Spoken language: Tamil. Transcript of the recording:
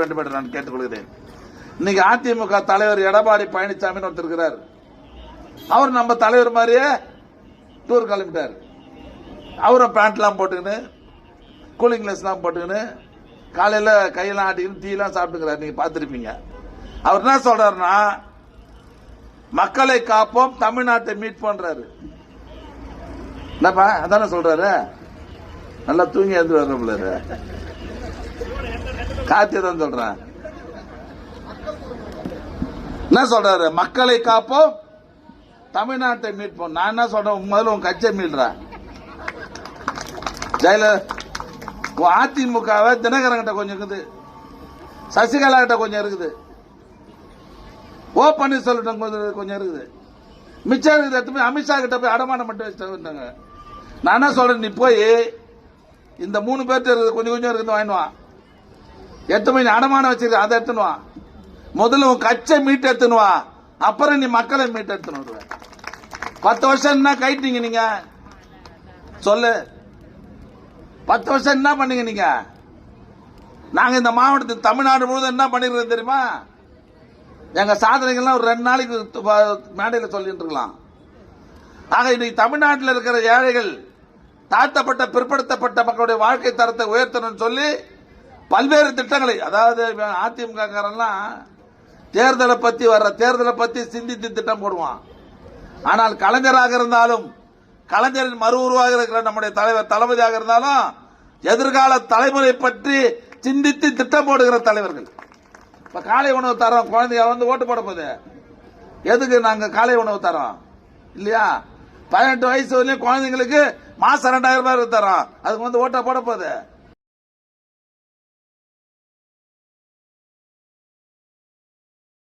வேண்டும் என்று நான் கேட்டுக்கொள்கிறேன். இன்னைக்கு அதிமுக தலைவர் எடப்பாடி பழனிசாமி ஒருத்தருக்கிறார் அவர் நம்ம தலைவர் மாதிரியே டூர் கிளம்பிட்டார். அவரும் பேண்ட்லாம் போட்டுக்கின்னு கூலிங் கிளாஸ்லாம் போட்டுக்கின்னு காலையில் கையெல்லாம் ஆட்டிக்கின்னு டீலாம் சாப்பிட்டுக்கிறார். நீங்க பார்த்துருப்பீங்க. அவர் என்ன சொல்றாருன்னா மக்களை காப்போம் தமிழ்நாட்டை மீட் பண்றாரு. என்னப்பா அதானே சொல்றாரு? நல்லா தூங்கி எழுந்து வர்றோம்ல காத்தி தான் சொல்றேன். என்ன சொல்றாரு? மக்களை காப்போம் தமிழ்நாட்டை மீட்போம். நான் என்ன சொல்றேன்? முதல்ல உன் கட்சியை மீட்றேன் ஜெயலலிதா உன் அதிமுகவை தினகரன் கிட்ட கொஞ்சம் இருக்குது. சசிகலா கிட்ட கொஞ்சம் இருக்குது. ஓ பன்னீர்செல்வம் கொஞ்சம் கொஞ்சம் இருக்குது. மிச்சம் இருக்குது எடுத்து போய் அமித்ஷா கிட்ட போய் அடமானம் மட்டும் வச்சுட்டாங்க நான் என்ன சொல்றேன்? நீ போய் இந்த மூணு பேர்த்து இருக்குது கொஞ்சம் கொஞ்சம் இருக்குது வாங்கினுவான் எத்தனை மணி அடமானம் வச்சிருக்க அதை எடுத்துனுவா முதல்ல உன் கச்சை மீட்டு எடுத்துனுவா அப்புறம் நீ மக்களை மீட்டு எடுத்துன்னு வருவ. பத்து வருஷம் என்ன கைட்டீங்க நீங்க? சொல்லு. பத்து வருஷம் என்ன பண்ணீங்க நீங்க? நாங்க இந்த மாவட்டத்தில் தமிழ்நாடு முழுவதும் என்ன பண்ணிருக்கோம் தெரியுமா? எங்க சாதனைகள்லாம் ஒரு ரெண்டு நாளைக்கு மேடையில் சொல்லிட்டு இருக்கலாம். ஆக இன்னைக்கு தமிழ்நாட்டில் இருக்கிற ஏழைகள் தாழ்த்தப்பட்ட பிற்படுத்தப்பட்ட மக்களுடைய வாழ்க்கை தரத்தை உயர்த்தணும்னு சொல்லி பல்வேறு திட்டங்களை அதாவது அதிமுக காரெல்லாம் தேர்தலை பத்தி வர்ற தேர்தலை பத்தி சிந்தித்து திட்டம் போடுவான். ஆனால் கலைஞராக இருந்தாலும் கலைஞரின் மறு உருவாக இருக்கிற நம்முடைய தலைவர் தளபதியாக இருந்தாலும் எதிர்கால தலைமுறை பற்றி சிந்தித்து திட்டம் போடுகிற தலைவர்கள். இப்ப காலை உணவு தரோம் குழந்தைங்க வந்து ஓட்டு போட போகுது. எதுக்கு நாங்க காலை உணவு தரோம் இல்லையா? பதினெட்டு வயசு வரையும் குழந்தைங்களுக்கு மாசம் ரெண்டாயிரம் ரூபாய் தரோம் அதுக்கு வந்து ஓட்டா போட போகுது.